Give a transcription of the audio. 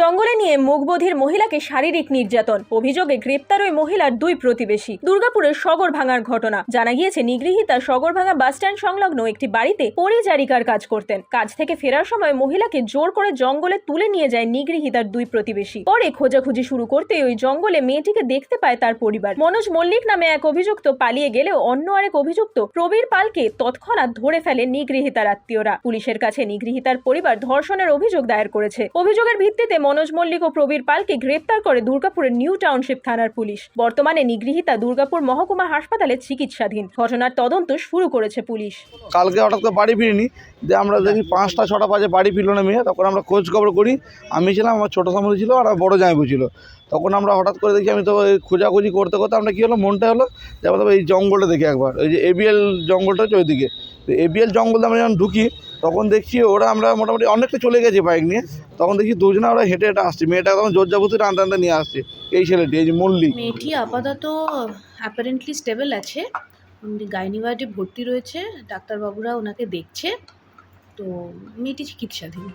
জঙ্গলে নিয়ে মুখবধির মহিলাকে শারীরিক নির্যাতন। অভিযোগে গ্রেপ্তার ওই মহিলার দুই প্রতিবেশী। দুর্গাপুরের সগর ভাঙার ঘটনা। জানা গিয়েছে নিগৃহীতা সগরভাঙা বাসস্ট্যান্ড সংলগ্ন একটি বাড়িতে পরিচারিকার কাজ করতেন। কাজ থেকে ফেরার সময় মহিলাকে জোর করে জঙ্গলে তুলে নিয়ে যায় নিগৃহীতার দুই প্রতিবেশী। পরে খোঁজাখুঁজি শুরু করতে ওই জঙ্গলে মেয়েটিকে দেখতে পায় তার পরিবার। মনোজ মল্লিক নামে এক অভিযুক্ত পালিয়ে গেলেও অন্য আরেক অভিযুক্ত প্রবীর পালকে তৎক্ষণাৎ ধরে ফেলে নিগৃহীতার আত্মীয়রা। পুলিশের কাছে নিগৃহীতার পরিবার ধর্ষণের অভিযোগ দায়ের করেছে। অভিযোগের ভিত্তিতে মনোজ মল্লিক ও প্রবীর পালকে গ্রেপ্তার করে দুর্গাপুরের নিউ টাউনশিপ থানার পুলিশ। বর্তমানে নিগৃহীতা দুর্গাপুর মহকুমা হাসপাতালে চিকিৎসাধীন। ঘটনার তদন্ত শুরু করেছে পুলিশ। কালকে হঠাৎ করে বাড়ি ফিরিনি। যে আমরা দেখি পাঁচটা, ছটা বাজে বাড়ি ফিরলো না মেয়ে। তখন আমরা খোঁজ খবর করি। আমি ছিলাম, আমার ছোটো সামনে ছিল আর বড় জামাইবু ছিল। তখন আমরা হঠাৎ করে দেখি আমি তো খোঁজাখুঁজি করতে করতে আমরা কী হলো, মনটা হলো যে এই জঙ্গলটা দেখি একবার। ওই যে এবিএল জঙ্গলটা হচ্ছে ওইদিকে। এবিএল জঙ্গলটা আমরা যখন ঢুকি তখন দেখি ওরা আমরা মোটামুটি অনেকটা চলে গেছে বাইক নিয়ে। তখন দেখি দুজনে ওরা হেঁটে হেঁটে আসছে। মেয়েটা তখন জোর জোরজাবুতি টানতে টানতে নিয়ে আসছে। এই ছেলেটি, এই যে মল্লিক মেয়েটি আপাতত অ্যাপারেন্টলি স্টেবল আছে। গাইনি ওয়ার্ডে ভর্তি রয়েছে। ডাক্তারবাবুরা ওনাকে দেখছে। তো মেয়েটি চিকিৎসাধীন।